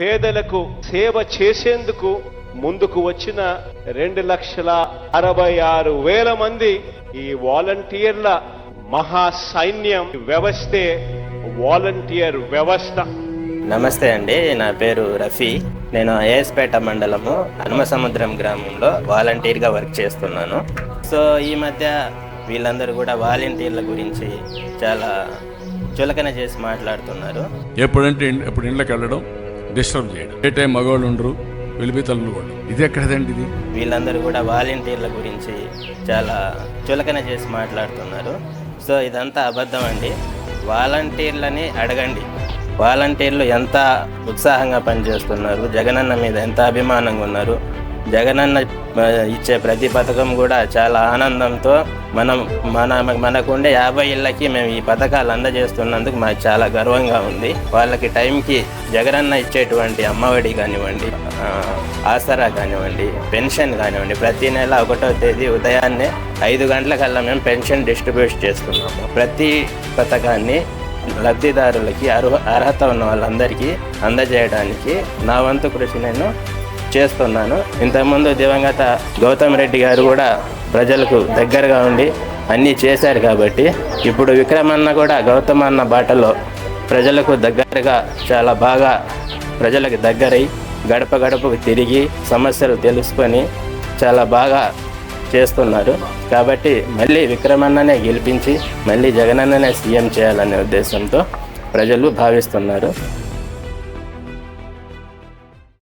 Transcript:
పేదలకు సేవ చేసేందుకు ముందుకు వచ్చిన రెండు లక్షల అరవై ఆరు వేల మంది ఈ వాలంటీర్ల మహా సైన్యం వ్యవస్థే వాలంటీర్ వ్యవస్థ. నమస్తే అండి నా పేరు రఫీ. నేను ఏఎస్పేట మండలము హనుమసముద్రం గ్రామంలో వాలంటీర్గా వర్క్ చేస్తున్నాను. సో ఈ మధ్య వీళ్ళందరూ కూడా వాలంటీర్ల గురించి చాలా చులకన చేసి మాట్లాడుతున్నారు. ఎప్పుడంటే ఎప్పుడు ఇండ్లకు వెళ్ళడం డిస్టర్బ్ చేయడం. ఏ టైం మగవాళ్ళు ఉండరు వెళ్ళిపోయి కూడా. ఇది ఎక్కడదండి ఇది? వీళ్ళందరూ కూడా వాలంటీర్ల గురించి చాలా చులకన చేసి మాట్లాడుతున్నారు. సో ఇదంతా అబద్ధం అండి. వాలంటీర్లని అడగండి. వాలంటీర్లు ఎంత ఉత్సాహంగా పనిచేస్తున్నారు? జగనన్న మీద ఎంత అభిమానంగా ఉన్నారు? జగనన్న ఇచ్చే ప్రతి పథకం కూడా చాలా ఆనందంతో మనం మన మనకుండే యాభై ఇళ్ళకి మేము ఈ పథకాలు అందజేస్తున్నందుకు మాకు చాలా గర్వంగా ఉంది. వాళ్ళకి టైంకి జగనన్న ఇచ్చేటువంటి అమ్మఒడి కానివ్వండి ఆసరా కానివ్వండి పెన్షన్ కానివ్వండి ప్రతి నెల ఒకటో తేదీ ఉదయాన్నే ఐదు గంటలకల్లా మేము పెన్షన్ డిస్ట్రిబ్యూట్ చేస్తున్నాము ప్రతి పథకాన్ని లబ్ధిదారులకి అర్హ అర్హత ఉన్న వాళ్ళందరికీ అందజేయడానికి నా వంతు కృషి నేను చేస్తున్నాను. ఇంతకుముందు దివంగత గౌతమ్ రెడ్డి గారు కూడా ప్రజలకు దగ్గరగా ఉండి అన్నీ చేశారు కాబట్టి ఇప్పుడు విక్రమన్న కూడా గౌతమ్ అన్న బాటలో ప్రజలకు దగ్గరగా చాలా బాగా ప్రజలకు దగ్గరై గడప గడపకు తిరిగి సమస్యలు తెలుసుకొని చాలా బాగా చేస్తున్నారు. కాబట్టి మళ్ళీ విక్రమన్ననే గెలిపించి మళ్ళీ జగనన్ననే సీఎం చేయాలనే ఉద్దేశంతో ప్రజలు భావిస్తున్నారు.